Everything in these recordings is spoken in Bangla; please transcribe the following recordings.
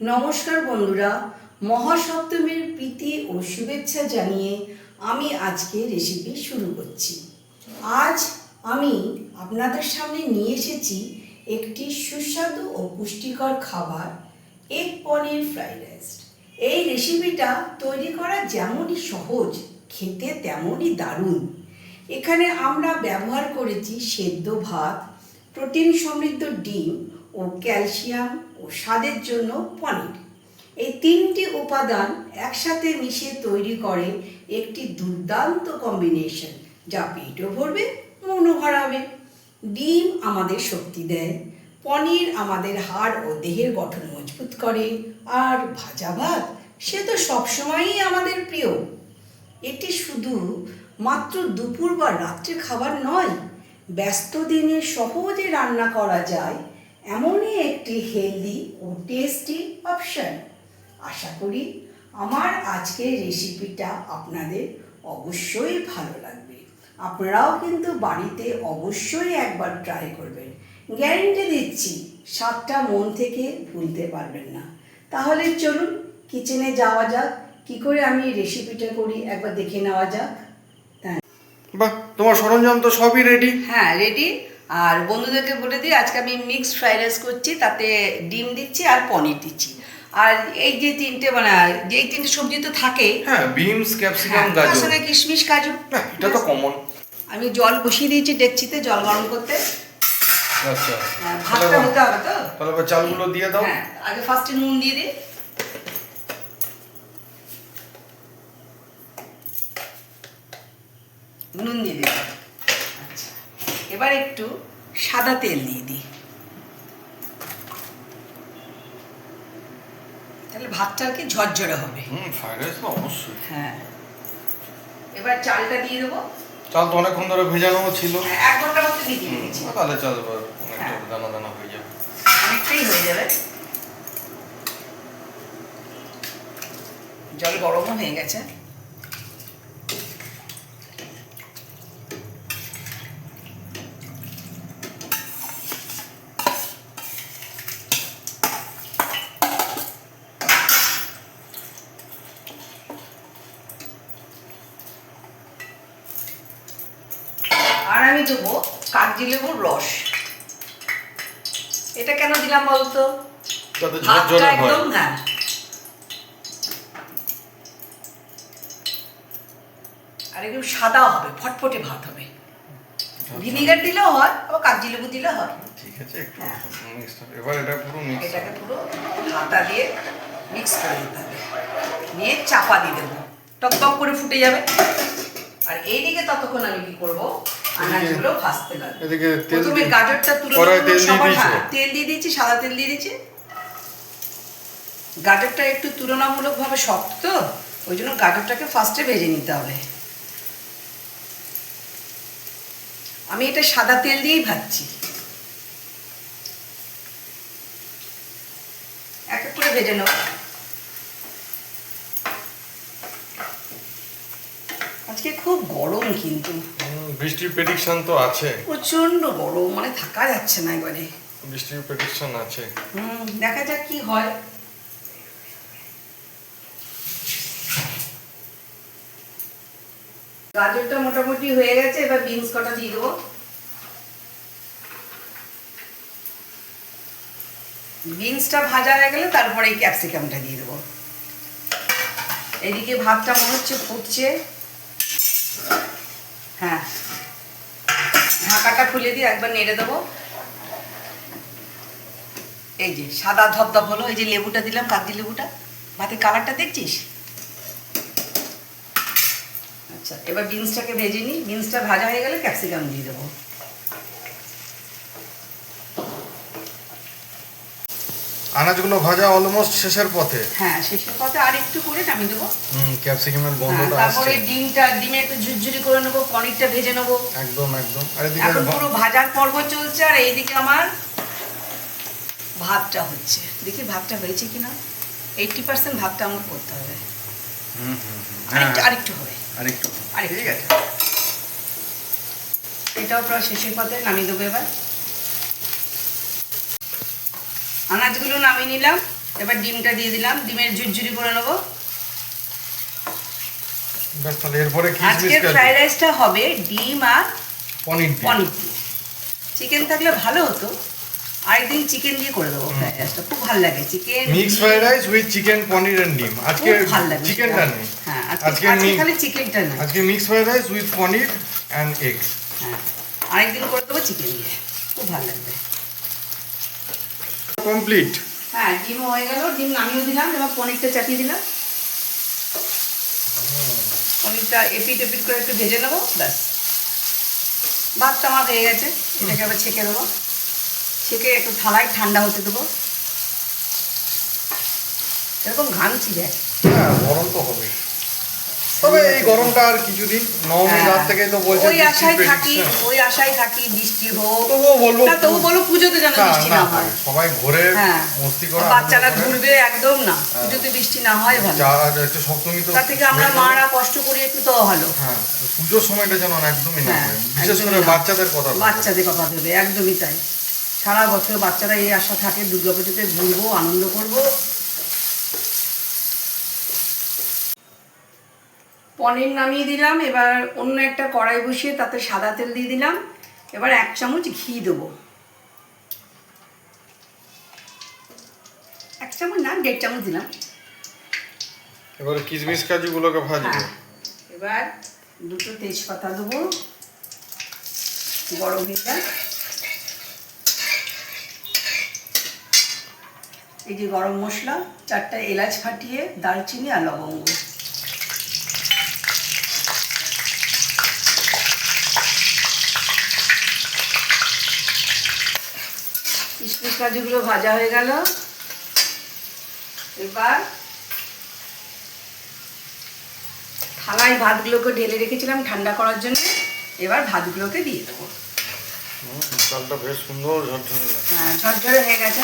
নমস্কার বন্ধুরা, মহাসপ্তমীর প্রীতি ও শুভেচ্ছা জানিয়ে আমি আজকে রেসিপি শুরু করছি। আজ আমি আপনাদের সামনে নিয়ে এসেছি একটি সুস্বাদু ও পুষ্টিকর খাবার এগ পনির ফ্রাইড রাইস এই রেসিপিটা তৈরি করা যেমনই সহজ, খেতে তেমনই দারুণ। এখানে আমরা ব্যবহার করেছি সেদ্ধ ভাত, প্রোটিন সমৃদ্ধ ডিম ও ক্যালসিয়াম ও স্বাদের জন্য পনির। এই তিনটি উপাদান একসাথে মিশিয়ে তৈরি করে একটি দুর্দান্ত কম্বিনেশন যা পেটও ভরবে, মনও ভরাবে। ডিম আমাদের শক্তি দেয়, পনির আমাদের হাড় ও দেহের গঠন মজবুত করে, আর ভাজা ভাত সে তো সবসময়ই আমাদের প্রিয়। এটি শুধু মাত্র দুপুর বা রাত্রে খাবার নয়, ব্যস্ত দিনে সহজে রান্না করা যায় এমনই একটি হেলদি ও টেস্টি অপশন আশা করি আমার আজকের রেসিপিটা আপনাদের অবশ্যই ভালো লাগবে। আপনারাও কিন্তু বাড়িতে অবশ্যই একবার ট্রাই করবেন। গ্যারেন্টি দিচ্ছি স্বাদটা মন থেকে ভুলতে পারবেন না। তাহলে চলুন কিচেনে যাওয়া যাক। কি করে আমি রেসিপিটা করি একবার দেখে নেওয়া যাক। হ্যাঁ বাহ তোমার সরঞ্জাম তো সবই রেডি হ্যাঁ রেডি আর বন্ধুদেরকে বলে দিই আজকে আমি মিক্সড ফ্রাইড রাইস করছি তাতে ডিম দিচ্ছি আর পনির দিচ্ছি। আর এই যে তিনটে মানে যে এই তিনটে সবজি তো থাকেই। হ্যাঁ বিনস ক্যাপসিকাম হ্যাঁ, তার গাজর সঙ্গে কিশমিশ কাজু। এটা তো কমন আমি জল বসিয়ে দিয়েছি ডেকচিতে জল গরম করতে। আচ্ছা। হ্যাঁ, ভাতটা হতে হবে তো? তাহলে এবার চালগুলো দিয়ে দাও। হ্যাঁ আগে ফার্স্টে নুন দিয়ে দিই। নুন দিয়ে দিই। এবার একটু সাদা তেল দিয়ে দিই। তাহলে ভাতটা আর কি ঝরঝরে হবে। হ্যাঁ। এবার চালটা দিয়ে দেবো। চাল তো অনেকক্ষণ ধরে ভেজানো ছিল। হ্যাঁ, এক ঘণ্টার মতো দিয়ে রেখেছি তাহলে চাল এবার হ্যাঁ। দানা দানা হয়ে যাবে। অনেকটাই হয়ে যাবে। জল গরমও হয়ে গেছে আর আমি দেবো কাগজি লেবুর রস। এটা কেন দিলাম বলতো? ভাতটা একদম হ্যাঁ আর সাদা হবে ফটফটে ভাত হবে। ভিনিগার দিলেও হয় আবার কাগজি লেবু দিলেও হয়। ঠিক আছে একটু হ্যাঁ। এবার এটা পুরো মিক্স এটাকে পুরো হাতা দিয়ে মিক্স করে দিতে হবে। নিয়ে চাপা দিয়ে দেবো। টক টক করে ফুটে যাবে। আর এইদিকে ততক্ষণ আমি কি করব? আনাজগুলো ভাজতে লাগবে প্রথমে গাজরটা তুলে কড়াইয়ে নেব, সবার- হ্যাঁ, তেল দিয়ে দিয়েছি সাদা তেল দিয়ে দিয়েছি। গাজরটা একটু তুলনামূলকভাবে শক্ত তো ওই জন্য গাজরটাকে ফার্স্টে ভেজে নিতে হবে। আমি এটা সাদা তেল দিয়েই ভাজছি। এক এক করে ভেজে নেব। আজকে খুব গরম কিন্তু। বৃষ্টির প্রেডিকশন তো আছে। প্রচণ্ড গরম মানে থাকা যাচ্ছে না এবারে। বৃষ্টির প্রেডিকশন আছে। হুম দেখা যাক কি হয়। গাজরটা মোটামুটি হয়ে গেছে এবার বিনস কটা দিয়ে দেবো। বিনসটা ভাজা হয়ে গেলে তারপরে এই ক্যাপসিকামটা দিয়ে দেবো। এদিকে ভাতটা মনে হচ্ছে ফুটছে। হ্যাঁ। ঢাকাটা খুলে দিয়ে একবার নেড়ে দেবো। এই যে সাদা ধপধপ হলো, এই যে লেবুটা দিলাম কাগজি লেবুটা। ভাতের কালারটা দেখছিস? আচ্ছা এবার বিনসটাকে ভেজে নিই। বিনসটা ভাজা হয়ে গেলে ক্যাপসিকাম দিয়ে দেবো। আনাজগুলো ভাজা অলমোস্ট শেষের পথে? হ্যাঁ শেষের পথে আর একটু করে নামিয়ে দেবো। হুম ক্যাপসিকামের হ্যাঁ, গন্ধটা তারপরে ডিমটা ডিমে একটু ঝুরঝুরি করে নেব পনিরটা ভেজে নেব। একদম একদম। আর এদিকে এখন পুরো ভাজার পর্ব চলছে আর এইদিকে আমার ভাতটা হচ্ছে। দেখি ভাতটা হয়েছে কিনা? এইটটি পার্সেন্ট ভাতটা আমার করতে হবে। হুম হুম হুম। হ্যাঁ আরেকটু আরেকটু হবে। আরেকটু। আরেকটু। ঠিক আছে। এটাও প্রায় শেষের পথে নামিয়ে দেবো এবার। আনাজগুলো নামিয়ে নিলাম। এবার ডিমটা দিয়ে দিলাম। ডিমের ঝুরঝুরি করে নেব। আজকে ফ্রাইড রাইসটা হবে ডিম আর পনির পনির চিকেন থাকলে ভালো হতো। আরেকদিন চিকেন দিয়ে করে দেবো ফ্রাইড রাইসটা। খুব ভালো লাগে। Chicken mix fried rice with chicken paneer and ডিম। আজকে চিকেনটা নেই। হ্যাঁ আজকে খালি চিকেনটা নেই। আজকে mix fried rice with paneer and eggs হ্যাঁ আরেকদিন করে দেবো চিকেন দিয়ে। খুব ভালো লাগবে। কমপ্লিট হ্যাঁ ডিম হয়ে গেল ডিম নামিয়ে দিলাম এবার পনিরটা চাপিয়ে দিলাম। পনিরটা এপিট এপিট করে একটু ভেজে নেব ব্যাস। ভাতটা আমার হয়ে গেছে এটাকে আবার ছেঁকে দেবো। ছেঁকে একটু থালায় ঠান্ডা হতে দেবো। এরকম ঘামছি দেখ হ্যাঁ গরম তো হবে তবে এই গরমটা আর কিছুদিন নবমী রাত থেকে তো বলছে হ্যাঁ। ওই আশায় থাকি ওই আশায় থাকি বৃষ্টি হোক। তবুও বলব না তবু বলো পুজোতে যেন বৃষ্টি না হয়। হয়। সবাই ঘুরে হ্যাঁ। মস্তি করে বাচ্চারা ঘুরবে একদম না পুজোতে বৃষ্টি না হয় ভালো। একটু সপ্তমী তো তার থেকে আমরা মারা কষ্ট করি একটু তো ভালো। হ্যাঁ পুজোর সময়টা যেন একদমই না হ্যাঁ, হয়। বিশেষ করে বাচ্চাদের কথা বাচ্চাদের কথা ভেবে একদমই তাই। সারা বছর বাচ্চারা এই আশা থাকে দুর্গাপুজোতে ঘুরবো আনন্দ করব। পনির নামিয়ে দিলাম এবার অন্য একটা কড়াই বসিয়ে তাতে সাদা তেল দিয়ে দিলাম। এবার এক চামচ ঘি দেবো। এক চামচ না দেড় চামচ দিলাম। এবার কিশমিশ কাজুগুলোকে ভাজবো। হ্যাঁ এবার দুটো তেজপাতা দেবো গরম হয়ে এই যে গরম মশলা চারটা এলাচ ফাটিয়ে দারচিনি আর লবঙ্গ। কিশমিশ কাজুগুলো ভাজা হয়ে গেল। এবার থালায় ভাতগুলোকে ঢেলে রেখেছিলাম ঠান্ডা করার জন্য। এবার ভাতগুলোকে দিয়ে দেবো। চালটা বেশ সুন্দর ঝরঝরে হ্যাঁ ঝরঝরে হয়ে গেছে।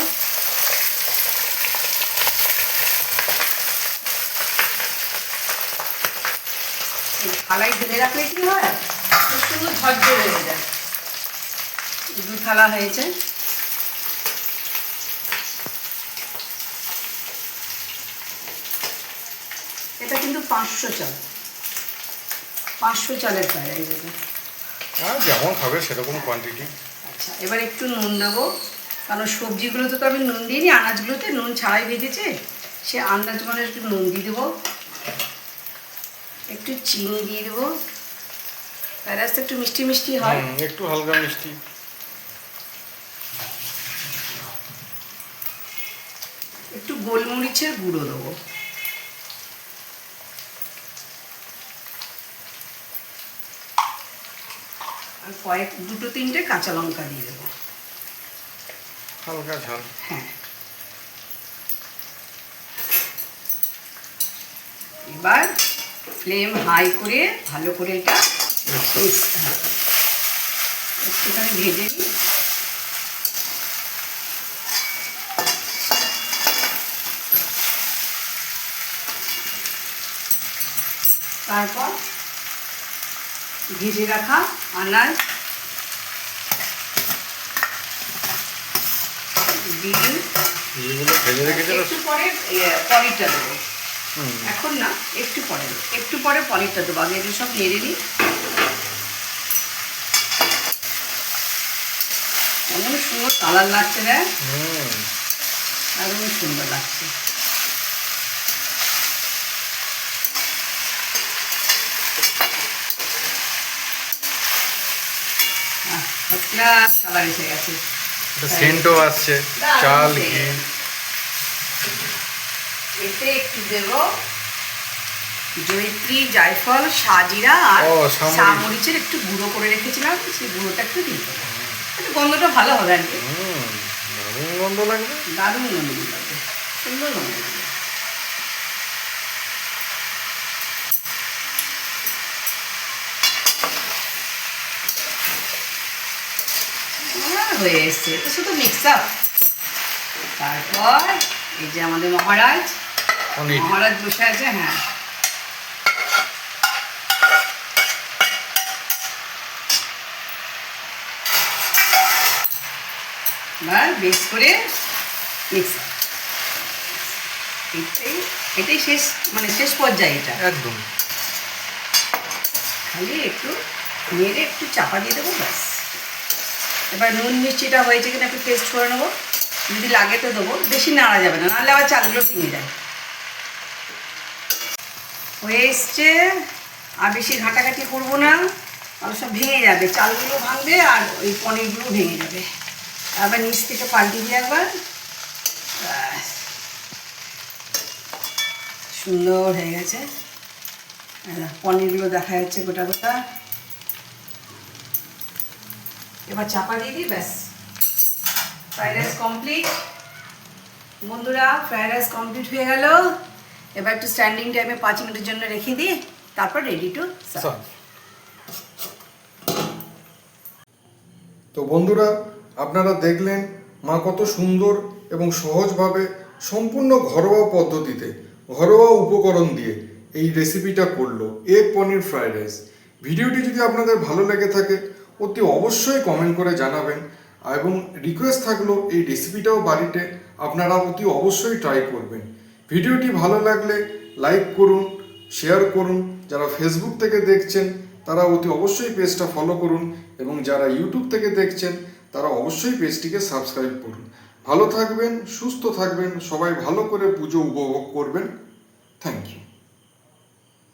থালায় ঢেলে রাখলে কি হয়? সুন্দর ঝরঝরে হয়ে যায়। দু থালা হয়েছে এটা কিন্তু পাঁচশো চাল। পাঁচশো চালের প্রায় এই আর যেমন খাবে সেরকম কোয়ান্টিটি আচ্ছা এবার একটু নুন দেবো কারণ সবজিগুলোতে তো আমি নুন দিইনি আনাজগুলোতে নুন ছাড়াই ভেজেছে। সে আন্দাজ মানে একটু নুন দিয়ে দেবো। একটু চিনি দিয়ে দেবো। তার আস্তে একটু মিষ্টি মিষ্টি হয়। একটু হালকা মিষ্টি। একটু গোলমরিচের গুঁড়ো দেবো। কয়েক দুটো তিনটে কাঁচা লঙ্কা দিয়ে দেবো। হালকা ঝাল। হ্যাঁ। এবার ফ্লেম হাই করে ভালো করে এটা হ্যাঁ, একটুখানি ভেজে নিই। তারপর ভেজে রাখা আনাজ ডিম যেগুলো একটু পরে পনিরটা দেবো। এখন না একটু পরে একটু পরে পনিরটা দেবো। আগে এগুলো সব নেড়ে নিই। এমন সুন্দর কালার লাগছে না হুম, একদম সুন্দর লাগছে। কালার এসে গেছে। সেন্টও আসছে চাল ঘি। এতে একটু দেব জয়ত্রী জায়ফল সাজিরা আর। সামরিচের একটু গুঁড়ো করে রেখেছিলাম সেই গুঁড়োটা একটু দিই। গন্ধটা ভালো হবে আর কি হুম, দারুণ গন্ধ লাগবে। দারুণ গন্ধ লাগবে সুন্দর গন্ধ লাগবে। হয়ে এসছে। তো শুধু মিক্স আপ তারপর এই যে আমাদের মহারাজ মহারাজ বসে আছে হ্যাঁ। এবার বেশ করে মিক্স এটাই এটাই শেষ মানে শেষ পর্যায়ে এটা। একদম। খালি একটু নেড়ে একটু চাপা দিয়ে দেবো ব্যাস। এবার নুন মিষ্টিটা হয়েছে কিনা একটু টেস্ট করে নেব। যদি লাগে তো দেবো, বেশি নাড়া যাবে না, নাহলে আবার চালগুলো ভেঙে যায়। হয়ে এসছে, আর বেশি ঘাটাঘাটি করব না, তাহলে সব ভেঙে যাবে। চালগুলো ভাঙবে আর ওই পনিরগুলো ভেঙে যাবে। আবার নিচ থেকে পাল্টে দিয়ে একবার। সুন্দর হয়ে গেছে। পনিরগুলো দেখা যাচ্ছে গোটা গোটা। এবার চাপা দিয়ে দিই, ব্যাস। ফ্রাইড রাইস কমপ্লিট বন্ধুরা, ফ্রাইড রাইস কমপ্লিট হয়ে গেল। এবার একটু স্ট্যান্ডিং টাইমে পাঁচ মিনিটের জন্য রেখে দিই, তারপর রেডি টু স্যার তো বন্ধুরা, আপনারা দেখলেন মা কত সুন্দর এবং সহজভাবে সম্পূর্ণ ঘরোয়া পদ্ধতিতে, ঘরোয়া উপকরণ দিয়ে এই রেসিপিটা করল এগ পনির ফ্রাইড রাইস। ভিডিওটি যদি আপনাদের ভালো লেগে থাকে অতি অবশ্যই কমেন্ট করে জানাবেন। এবং রিকোয়েস্ট থাকল এই রেসিপিটাও বাড়িতে আপনারা অতি অবশ্যই ট্রাই করবেন। ভিডিওটি ভালো লাগলে লাইক করুন শেয়ার করুন। যারা ফেসবুক থেকে দেখছেন, তারা অতি অবশ্যই পেজটা ফলো করুন এবং যারা ইউটিউব থেকে দেখছেন, তারা অবশ্যই পেজটিকে সাবস্ক্রাইব করুন। ভালো থাকবেন, সুস্থ থাকবেন, সবাই ভালো করে পুজো উপভোগ করবেন। Thank you